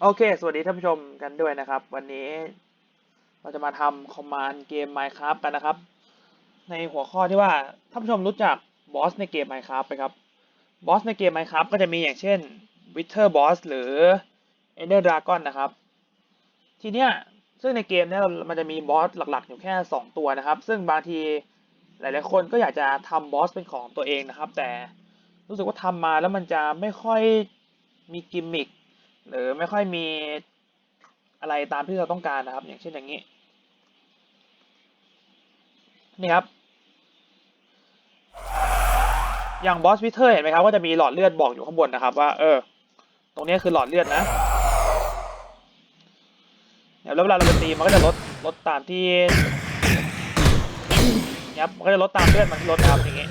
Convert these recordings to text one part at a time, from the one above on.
โอเค สวัสดีท่านผู้ชมกันด้วยนะครับ วันนี้เราจะมาทำคอมมานด์เกม Minecraft กันนะครับ ในหัวข้อที่ว่าท่านผู้ชมรู้จักบอสในเกม Minecraft ไหมครับบอสในเกม Minecraft ก็จะมีอย่างเช่น Wither Boss หรือ Ender Dragon นะครับ ทีเนี้ยซึ่งในเกมเนี้ยมันจะมีบอสหลักๆ อยู่แค่ 2 ตัวนะครับ ซึ่งบางทีหลายๆคนก็อยากจะทำบอสเป็นของตัวเองนะครับ แต่รู้สึกว่าทำมาแล้วมันจะไม่ค่อยมีกิมมิค หรือไม่ค่อยมีอะไรตามที่เราต้องการนะครับ อย่างเช่นอย่างนี้ นี่ครับ อย่างบอสวิเทอร์เห็นไหมครับก็จะมีหลอดเลือดบอกอยู่ข้างบนนะครับ ว่า เออ ตรงนี้คือหลอดเลือดนะแล้วเวลาเราไปตีมันก็จะลดลดตามที่นี่ครับมันก็จะลดตามเลือดมันที่ลดนะครับอย่างนี้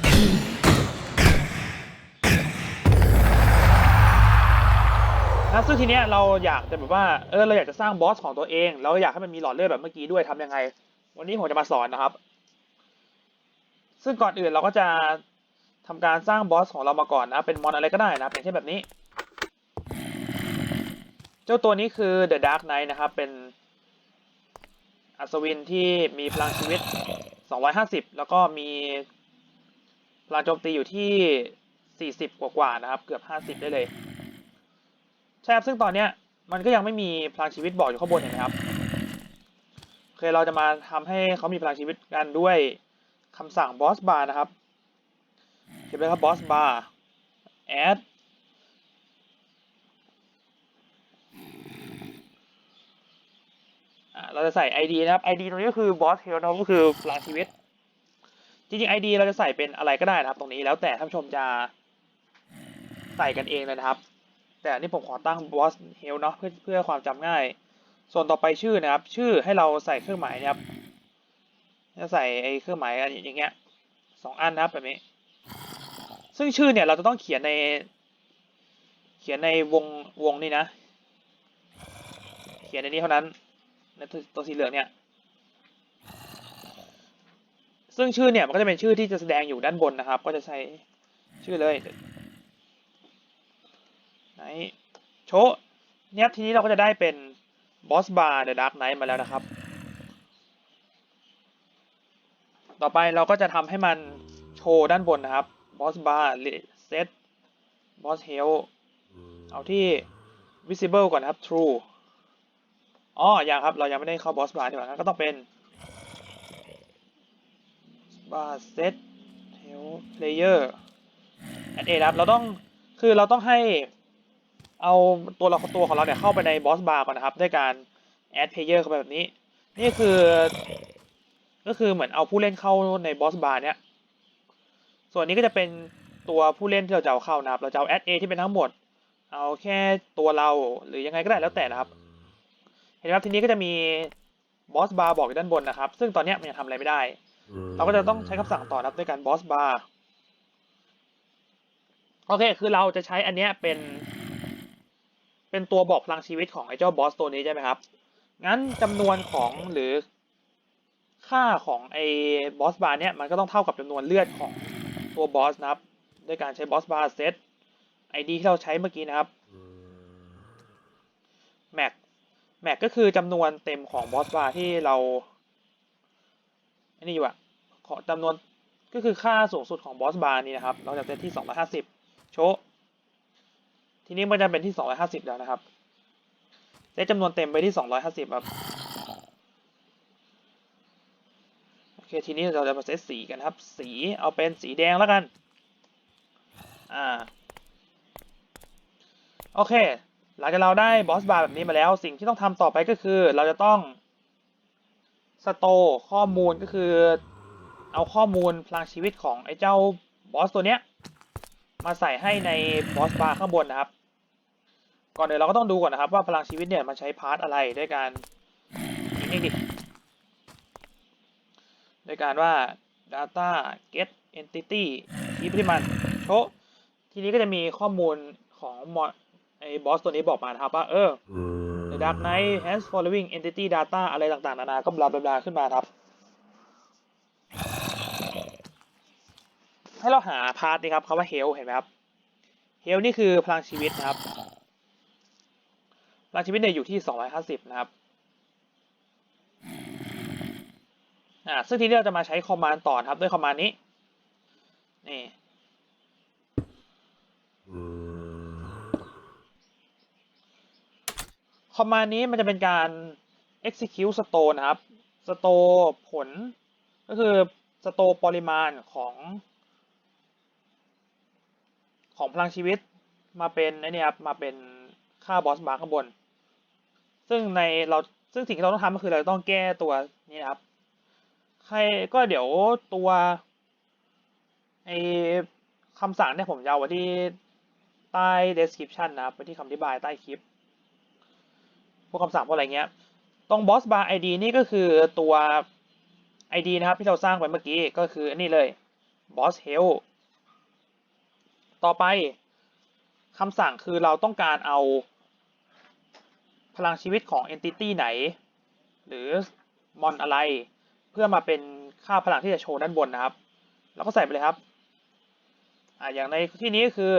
นะซึ่งทีเนี้ยเราอยากจะแบบว่าเออเราอยากจะสร้างบอสของตัวเองเราอยากให้มันมีหลอดเลือดแบบเมื่อกี้ด้วยทำยังไง วันนี้ผมจะมาสอนนะครับ ซึ่งก่อนอื่นเราก็จะทำการสร้างบอสของเรามาก่อนนะเป็นมอนอะไรก็ได้นะอย่างเช่นแบบนี้ เจ้าตัวนี้คือ The Dark Knight นะครับ เป็นอัศวินที่มีพลังชีวิต 250 แล้วก็มีพลังโจมตีอยู่ที่ 40 กว่าๆนะครับ เกือบ 50 ได้เลย ใช่ครับซึ่งตอนเนี้ยมันก็ยังไม่มีพลังชีวิตบอกอยู่ข้างบนเห็นไหมครับโอเคเราจะมาทำให้เขามีพลังชีวิตกันด้วยคำสั่ง boss bar นะครับเขียนไปครับ boss bar add อ่าเราจะใส่ ID นะครับ ID ตรงนี้ก็คือ boss health นะครับก็คือพลังชีวิต จริงๆ ID เราจะใส่เป็นอะไรก็ได้นะครับ ตรงนี้แล้วแต่ท่านผู้ชมจะใส่กันเองเลยนะครับ แต่อันนี้ผมขอตั้ง boss health เนาะเพื่อเพื่อความจำง่าย ส่วนต่อไปชื่อนะครับ ชื่อให้เราใส่เครื่องหมายนะครับจะใส่ไอ้เครื่องหมายอย่างเงี้ยสองอันนะครับแบบนี้ ซึ่งชื่อเนี่ยเราจะต้องเขียนใน เขียนในวงวงนี้นะ เขียนในนี้เท่านั้นในตัวตัวสีเหลืองเนี่ย ซึ่งชื่อเนี่ยมันก็จะเป็นชื่อที่จะแสดงอยู่ด้านบนนะครับ ก็จะใช้ชื่อเลย ไหนโชว์เนี่ยทีนี้เราก็จะได้เป็นบอสบาร์เดอะดาร์กไนท์มาแล้วนะครับ ต่อไปเราก็จะทำให้มันโชว์ด้านบนนะครับบอสบาร์เซตบอสเฮลเอาที่ visible ก่อนนะครับ true อ๋อยังครับ เรายังไม่ได้เข้าบอสบาร์ดีกว่างั้นก็ต้องเป็น bar set hell player add a ครับ เราต้อง คือเราต้องให้ เอาตัวเราตัวของเราเนี่ยเข้าไปในบอสบาร์ก่อนนะครับด้วยการ add player เข้าไปแบบนี้ นี่คือ ก็คือเหมือนเอาผู้เล่นเข้าในบอสบาร์เนี่ยส่วนนี้ก็จะเป็นตัวผู้เล่นที่เราจะเอาเข้านะครับ เราจะเอา add a ที่เป็นทั้งหมด เอาแค่ตัวเราหรือยังไงก็ได้แล้วแต่นะครับ เห็นไหมครับทีนี้ก็จะมีบอสบาร์บอกอยู่ด้านบนนะครับ ซึ่งตอนเนี้ยมันยังทำอะไรไม่ได้ เราก็จะต้องใช้คำสั่งต่อครับด้วยการบอสบาร์โอเค คือเราจะใช้อันเนี้ยเป็น เป็นตัวบอกพลังชีวิตของไอ้เจ้าบอสตัวนี้ใช่ไหมครับ งั้นจำนวนของหรือค่าของไอ้บอสบาร์เนี้ยมันก็ต้องเท่ากับจำนวนเลือดของตัวบอสนะครับ ด้วยการใช้บอสบาร์เซตไอดีที่เราใช้เมื่อกี้นะครับแม็กแม็กก็คือจำนวนเต็มของบอสบาร์ที่เราอันนี้อยู่อะขอจำนวนก็คือค่าสูงสุดของบอสบาร์นี้นะครับ เราจะเซตที่ 250 โชว์ ทีนี้มันจะเป็นที่ 250 แล้วนะครับเซตจำนวนเต็มไปที่ 250 ครับโอเคทีนี้เราจะมาเซตสีกันครับ สีเอาเป็นสีแดงแล้วกัน อ่า โอเค หลังจากเราได้บอสบาร์แบบนี้มาแล้ว สิ่งที่ต้องทำต่อไปก็คือ เราจะต้องสโตข้อมูลก็คือเอาข้อมูลพลังชีวิตของไอ้เจ้าบอสตัวเนี้ยมาใส่ให้ในบอสบาร์ข้างบนนะครับ ก่อนเดี๋ยวเราก็ต้องดูก่อนนะครับ ว่าพลังชีวิตเนี่ยมันใช้พาร์ทอะไรด้วยการนิ่ดิด้วยการว่า data get entity ที่ที่มันโชทีนี้ก็จะมีข้อมูลของมอไอ้บอสตัวนี้บอกมานะครับว่าเออ The Dark Knight has following entity data อะไรต่างๆ นานาก็บลาบลาขึ้นมาครับ ให้เราหาพาร์ทนี้ครับคำว่า health เห็นไหมครับ health นี่คือพลังชีวิตนะครับ พลังชีวิตเนี่ยอยู่ที่สองร้อยห้าสิบนะครับอ่าซึ่งทีนี้เราจะมาใช้คอมมานด์ต่อครับด้วยคอมมานด์นี้ นี่คอมมานด์นี้มันจะเป็นการ execute store นะครับ store ผล ก็คือ store ปริมาณของ ของพลังชีวิตมาเป็นไอเนี่ยครับ มาเป็นค่าบอสบาร์ข้างบน ซึ่งในเราซึ่งสิ่งที่เราต้องทำก็คือเราต้องแก้ตัวนี้นะครับ ใครก็เดี๋ยวตัวไอคำสั่งเนี่ยผมจะเอาไว้ที่ใต้ description นะครับไว้ที่คำอธิบายใต้คลิป พวกคำสั่งพวกอะไรเงี้ย ตรง boss bar id นี่ก็คือตัว id นะครับที่เราสร้างไปเมื่อกี้ก็คืออันนี้เลย boss help ต่อไปคำสั่งคือเราต้องการเอา พลังชีวิตของ entity ไหน หรือมอนอะไร เพื่อมาเป็นค่าพลังที่จะโชว์ด้านบนนะครับ แล้วก็ใส่ไปเลยครับอ่าอย่างในที่นี้คือ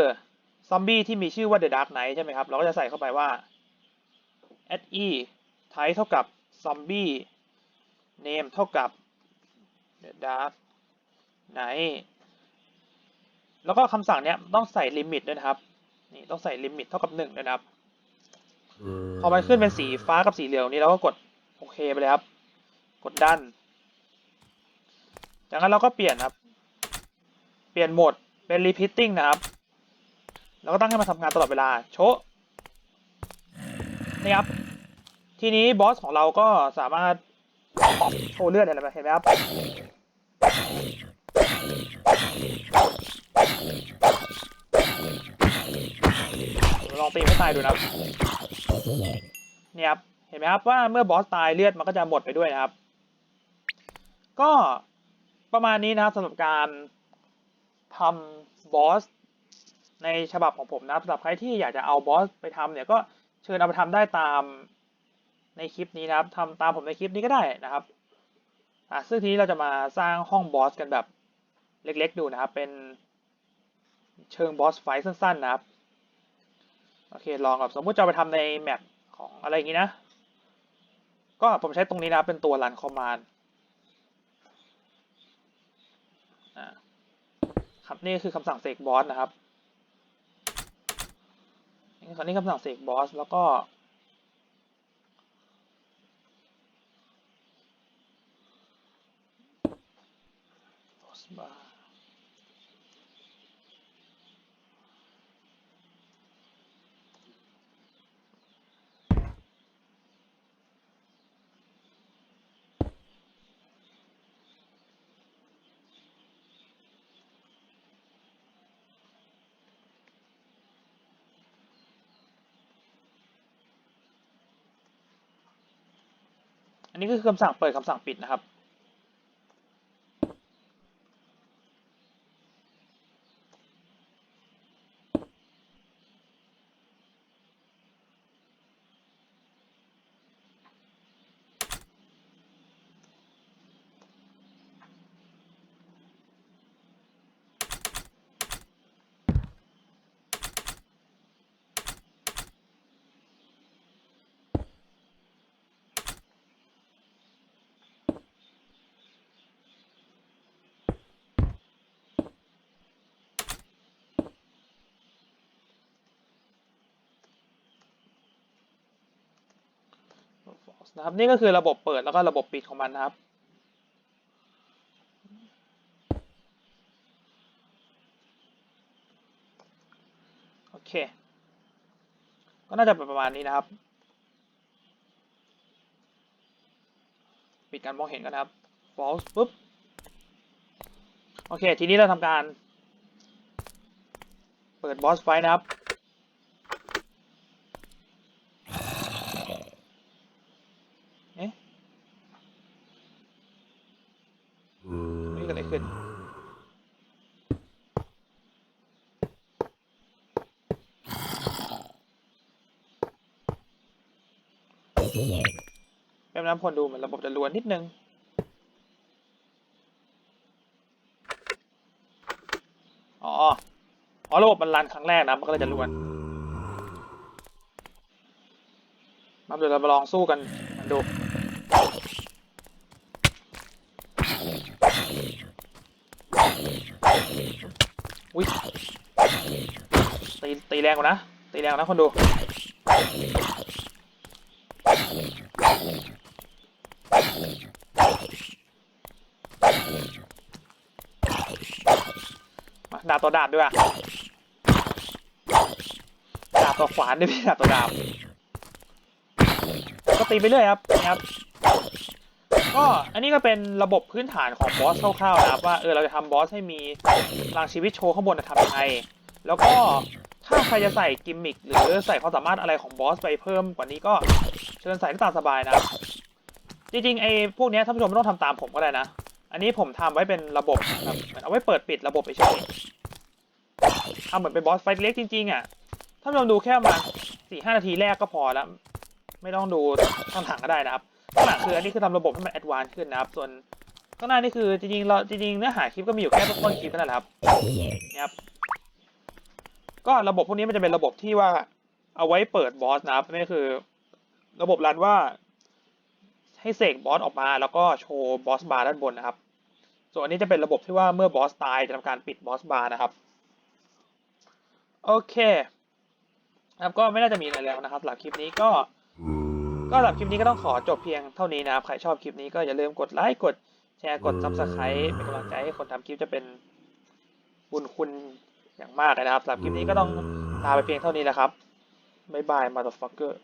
ซอมบี้ที่มีชื่อว่า The Dark Knight ใช่ไหมครับ เราก็จะใส่เข้าไปว่า at e type เท่ากับ zombie name เท่ากับ the dark knight แล้วก็คำสั่งเนี้ยต้องใส่ลิมิตด้วยนะครับ นี่ต้องใส่ลิมิตเท่ากับหนึ่งด้วยนะครับ พอมันขึ้นเป็นสีฟ้ากับสีเหลืองนี้เราก็กดโอเคไปเลยครับ กดดันจากนั้นเราก็เปลี่ยนครับ เปลี่ยนโหมดเป็น repeating นะครับแล้วก็ตั้งให้มันทำงานตลอดเวลา โชะนี่ครับ ทีนี้บอสของเราก็สามารถโชว์เลือดเห็นไหมเห็นไหมครับลองตีไม่ตายดูนะครับ เนี่ยครับเห็นไหมครับว่าเมื่อบอสตายเลือดมันก็จะหมดไปด้วยนะครับ ก็ประมาณนี้นะครับสำหรับการทำบอสในฉบับของผมนะสำหรับใครที่อยากจะเอาบอสไปทำเนี่ยก็เชิญเอาไปทำได้ตามในคลิปนี้นะครับทำตามผมในคลิปนี้ก็ได้นะครับอะซึ่งทีนี้เราจะมาสร้างห้องบอสกันแบบเล็กๆดูนะครับ เป็นเชิงบอสไฟสั้นๆนะครับ โอเคลองแบบสมมุติจะไปทำในแมปของอะไรอย่างนี้นะ ก็ผมใช้ตรงนี้นะเป็นตัว run command อ่าครับนี่คือคำสั่งเสกบอสนะครับนี่คำนี้คำสั่งเสกบอสแล้วก็ boss bar อันนี้ก็คือคำสั่งเปิดคำสั่งปิดนะครับ false นะครับนี่ก็คือระบบเปิดแล้วก็ระบบปิดของมันนะครับ โอเค ก็น่าจะเป็นประมาณนี้นะครับ ปิดการมองเห็นกันนะครับ false ปุ๊บ โอเค ทีนี้เราทำการ เปิด boss fight นะครับ เอ๊ะนี่เกิดอะไรขึ้นแป๊บน้ำคนดูเหมือนระบบจะรวนนิดนึงอ๋อ อ๋อ ระบบมันรันครั้งแรกนะ มันก็เลยจะรวนมาเดี๋ยวเรามาลองสู้กันมันดู อุ้ยตีตี แรงกว่านะตีแรงกว่านะคนดูมาดาบต่อดาบด้วยอะดาบต่อขวานด้วยพี่ดาบต่อดาบก็ตีไปเรื่อยครับนะครับก็อันนี้ก็เป็นระบบพื้นฐานของบอสคร่าวๆนะครับว่าเออเราจะทำบอสให้มีพลังชีวิตโชว์ข้างบนจะทำยังไงแล้วก็ ถ้าใครจะใส่กิมมิคหรือใส่ความสามารถอะไรของบอสไปเพิ่มกว่านี้ก็เชิญใส่ได้ตามสบายนะครับจริงๆไอ้พวกเนี้ยท่านผู้ชมไม่ต้องทำตามผมก็ได้นะ อันนี้ผมทำไว้เป็นระบบแบบเหมือนเอาไว้เปิดปิดระบบไปเฉยทำเหมือนเป็นบอสไฟท์เล็กจริงๆอะท่านผู้ชมดูแค่ประมาณสี่ห้านาทีแรกก็พอแล้ว ไม่ต้องดูข้างหลังก็ได้นะครับข้างหลังคืออันนี้คือทำระบบให้มันแอดวานซ์ขึ้นนะครับ ส่วนข้างหน้านี่คือจริงๆเราจริงๆเนื้อหาคลิปก็มีอยู่แค่ต้นคลิปนั่นแหละครับเนี่ยครับ ก็ระบบพวกนี้มันจะเป็นระบบที่ว่าเอาไว้เปิดบอสนะครับนี่คือ ระบบรันว่าให้เสกบอสออกมาแล้วก็โชว์บอสบาร์ด้านบนนะครับ ส่วนอันนี้จะเป็นระบบที่ว่าเมื่อบอสตายจะทำการปิดบอสบาร์นะครับ โอเคครับก็ไม่น่าจะมีอะไรแล้วนะครับสำหรับคลิปนี้ก็ ก็สำหรับคลิปนี้ก็ต้องขอจบเพียงเท่านี้นะครับ ใครชอบคลิปนี้ก็อย่าลืมกดไลค์กดแชร์กด subscribe เป็นกำลังใจให้คนทำคลิปจะเป็นบุญคุณ อย่างมากเลยนะครับสำหรับคลิปนี้ก็ต้องลาไปเพียงเท่านี้แหละครับบ๊ายบายมาตฟักเกอร์